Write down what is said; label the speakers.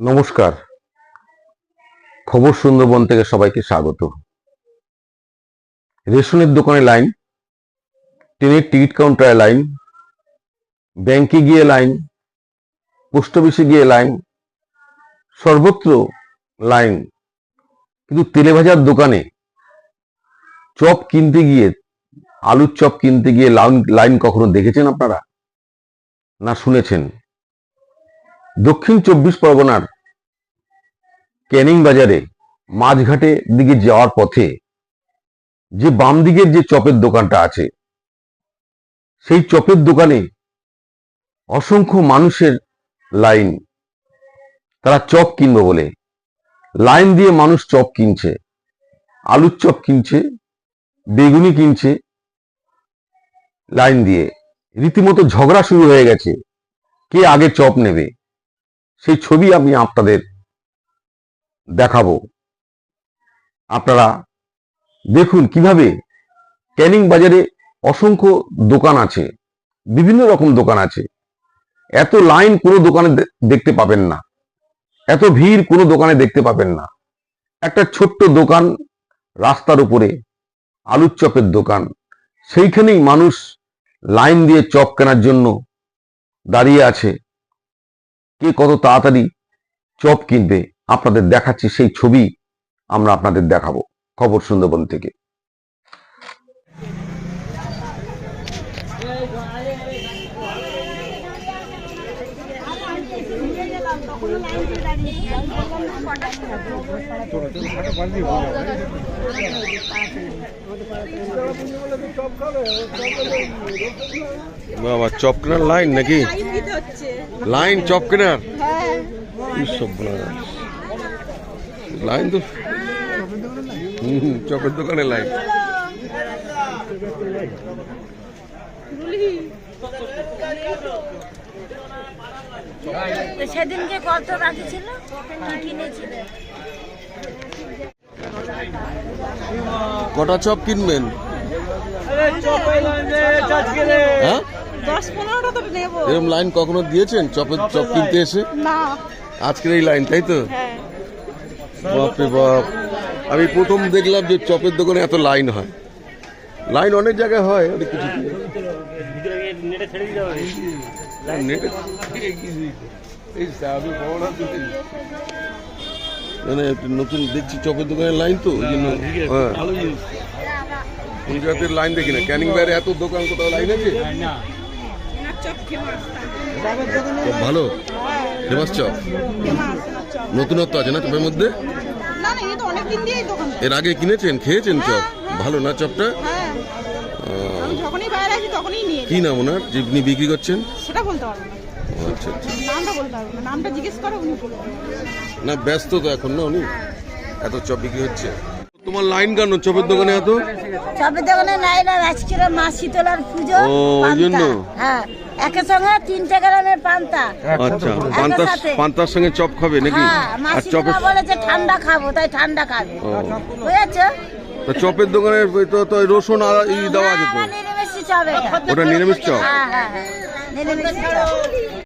Speaker 1: নমস্কার। খবর সুন্দরবন থেকে সবাইকে স্বাগত। রেশনের দোকানে লাইন, ট্রেনের টিকিট কাউন্টারে লাইন, ব্যাংকে গিয়ে লাইন, পোস্ট অফিসে গিয়ে লাইন, সর্বত্র লাইন। কিন্তু তেলে ভাজার দোকানে চপ কিনতে গিয়ে, আলুর চপ কিনতে গিয়ে লাইন লাইন কখনো দেখেছেন আপনারা? না শুনেছেন? দক্ষিণ চব্বিশ পরগনার ক্যানিং বাজারে মাঝঘাটে দিকে যাওয়ার পথে যে বাম দিকের যে চপের দোকানটা আছে, সেই চপের দোকানে অসংখ্য মানুষের লাইন, তারা চপ কিনবে বলে। লাইন দিয়ে মানুষ চপ কিনছে, আলুর চপ কিনছে, বেগুনি কিনছে, লাইন দিয়ে। রীতিমতো ঝগড়া শুরু হয়ে গেছে, কে আগে চপ নেবে? সেই ছবি আমি আপনাদের দেখাবো। আপনারা দেখুন কীভাবে ক্যানিং বাজারে অসংখ্য দোকান আছে, বিভিন্ন রকম দোকান আছে। এত লাইন কোনো দোকানে দেখতে পাবেন না। এত ভিড় কোনো দোকানে দেখতে পাবেন না। একটা ছোট্ট দোকান রাস্তার উপরে, আলুর চপের দোকান, সেইখানেই মানুষ লাইন দিয়ে চপ কেনার জন্য দাঁড়িয়ে আছে। কে কত তাড়াতাড়ি চপ কিনবে? আপনাদের দেখাচ্ছি সেই ছবি আমরা আপনাদের দেখাবো খবর সুন্দরবন থেকে। বাবা চপ কেনার লাইন নাকি? লাইন চপ কেনার? লাইন তো হুম, চপের দোকানে লাইন
Speaker 2: সেদিনকে কত বাকি ছিল? কি
Speaker 1: কটা চপ কিনবেন? হ্যাঁ? এরকম লাইন কখনো দিয়েছেন চপের চপ কিনতে এসে? আজকের এই লাইন তাই তো?
Speaker 3: হ্যাঁ।
Speaker 1: বাপরে বাপ। আমি প্রথম দেখলাম যে চপের দোকানে এত লাইন হয়। লাইন অনেক জায়গায় হয় অনেক কিছু। মানে নতুন দেখছি চপের দোকানে লাইন তো ওই জন্য হ্যাঁ। কোন লাইন দেখি না? ক্যানিং বাইরে এত দোকান কোথাও লাইন আছে? ভালো? Famous chop? নতুনত্ব আছে না চপের মধ্যে? এর আগে কিনেছেন খেয়েছেন চপ? ভালো না চপটা?
Speaker 3: হ্যাঁ তখনই নিয়ে
Speaker 1: কি। নাম ওনার যে আপনি বিক্রি করছেন
Speaker 3: সেটা বলতে পারব না
Speaker 1: আচ্ছা আচ্ছা
Speaker 3: নামটা বলতে পারব না নামটা জিজ্ঞেস করো উনি বলব
Speaker 1: না ব্যস্ত তো এখন না উনি এত চপ বিক্রি হচ্ছে তোমার লাইন কেন চপের দোকানে এত
Speaker 2: চপের দোকানে লাইন আর আজকের মা শীতলার পুজো
Speaker 1: ও, ওই জন্য?
Speaker 2: হ্যাঁ একের সঙ্গে তিনটে গ্রামের পান্তা
Speaker 1: আচ্ছা পান্তার পান্তার সঙ্গে চপ খাবে নাকি
Speaker 2: হ্যাঁ
Speaker 1: আর চপের
Speaker 2: শীতলা বলেছে ঠান্ডা খাব তাই ঠান্ডা খাবে
Speaker 1: ও,
Speaker 2: বুঝেছ
Speaker 1: তা চপের দোকানে ওই তো তো রসুন আর ই দেওয়া আছে তো
Speaker 2: আমার নিরামিষ চপ
Speaker 1: ওটা নিরামিষ চপ
Speaker 2: হ্যাঁ হ্যাঁ হ্যাঁ। নিরামিষ চপ